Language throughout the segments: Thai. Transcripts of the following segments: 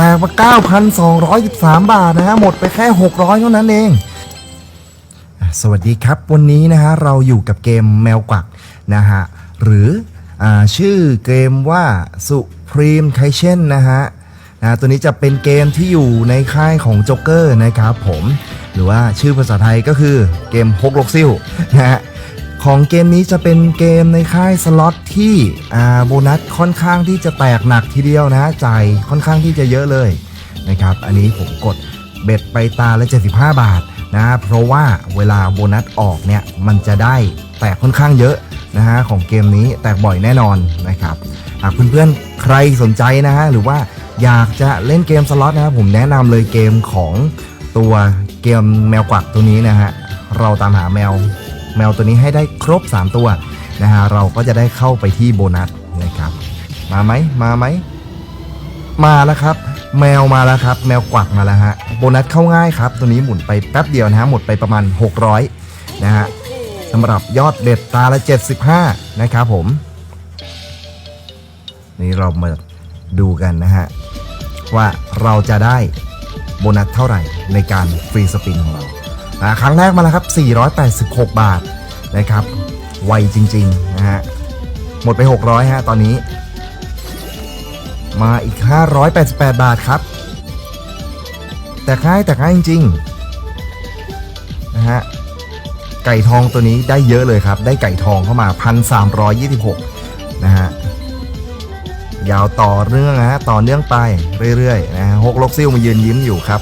แตกมา9,213 บาทนะฮะหมดไปแค่ 600 เท่านั้นเอง สวัสดีครับวันนี้นะฮะเราอยู่กับเกมแมวกวักนะฮะหรืออชื่อเกมว่า Supreme k i t c h e n นะฮะนะตัวนี้จะเป็นเกมที่อยู่ในค่ายของจ็กเกอร์นะครับผม หรือว่าชื่อภาษาไทยก็คือเกมฮกลกซิลนะฮะ ของเกมนี้จะเป็นเกมในค่ายสล็อตที่โบนัสค่อนข้างที่จะแตกหนักทีเดียวนะจ่ายค่อนข้างที่จะเยอะเลยนะครับ อันนี้ผมกดเบ็ดไปตาละ 75 บาทนะเพราะว่าเวลาโบนัสออกเนี่ยมันจะได้แตกค่อนข้างเยอะนะฮะของเกมนี้แตกบ่อยแน่นอนนะครับหากเพื่อนๆใครสนใจนะฮะหรือว่าอยากจะเล่นเกมสล็อตนะครับผมแนะนำเลยเกมของตัวเกมแมวกวักตัวนี้นะฮะเราตามหาแมว แมวตัวนี้ให้ได้ครบ 3 ตัวนะฮะเราก็จะได้เข้าไปที่โบนัสนะครับ มาไหมมาไหมมาแล้วครับ แมวมาแล้วครับ แมวกวักมาแล้วฮะโบนัสเข้าง่ายครับ ตัวนี้หมุนไปแป๊บเดียวนะฮะหมดไปประมาณ 600นะฮะสำหรับยอดเด็ดตาละ 75 นะครับผม นี่เรามาดูกันนะฮะ ว่าเราจะได้โบนัสเท่าไหร่ในการฟรีสปินของเรา ครั้งแรกมาแล้วครับ 486 บาท นะครับ ไวจริงๆนะฮะ หมดไป 600ฮะตอนนี้ มาอีก 588 บาทครับ แต่ง่ายแต่ง่ายจริงๆนะฮะ ไก่ทองตัวนี้ได้เยอะเลยครับ ได้ไก่ทองเข้ามา 1,326 นะฮะยาวต่อเนื่องนะฮะต่อเนื่องไปเรื่อยๆนะฮะฮกลกซิ่วมายืนยิ้มอยู่ครับ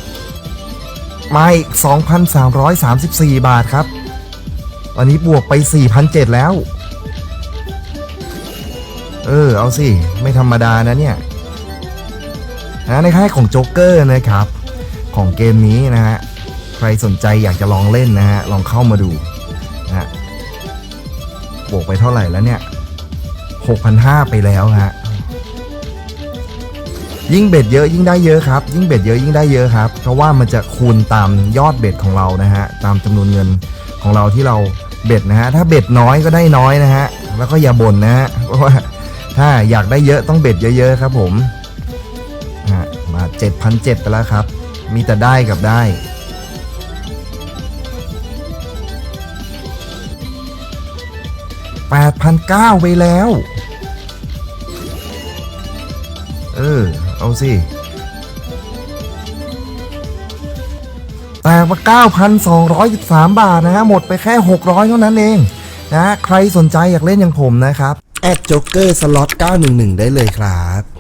มาอีก 2,334 บาทครับ ตอนนี้บวกไป 4,700 แล้ว เออ เอาสิ ไม่ธรรมดานะเนี่ยนะในค่ายของโจ๊กเกอร์นะครับ ของเกมนี้นะฮะ ใครสนใจอยากจะลองเล่นนะฮะ ลองเข้ามาดูนะฮะบวกไปเท่าไหร่แล้วเนี่ย 6,500 ไปแล้วฮะ ยิ่งเบ็ดเยอะยิ่งได้เยอะครับ ยิ่งเบ็ดเยอะยิ่งได้เยอะครับ เพราะว่ามันจะคูณตามยอดเบ็ดของเรานะฮะ ตามจำนวนเงินของเราที่เรา เบ็ดนะฮะถ้าเบ็ดน้อยก็ได้น้อยนะฮะแล้วก็อย่าบ่นนะฮะเพราะว่าถ้าอยากได้เยอะต้องเบ็ดเยอะๆครับผมมา7,700ไปแล้วครับ มีแต่ได้กับได้8,900ไปแล้ว เออ เอาสิ แตกมา9,213 บาทนะฮะหมดไปแค่ 600 เท่านั้นเองนะใครสนใจอยากเล่นอย่างผมนะครับแอดจ็อกเกอร์สล็อต911 ได้เลยครับ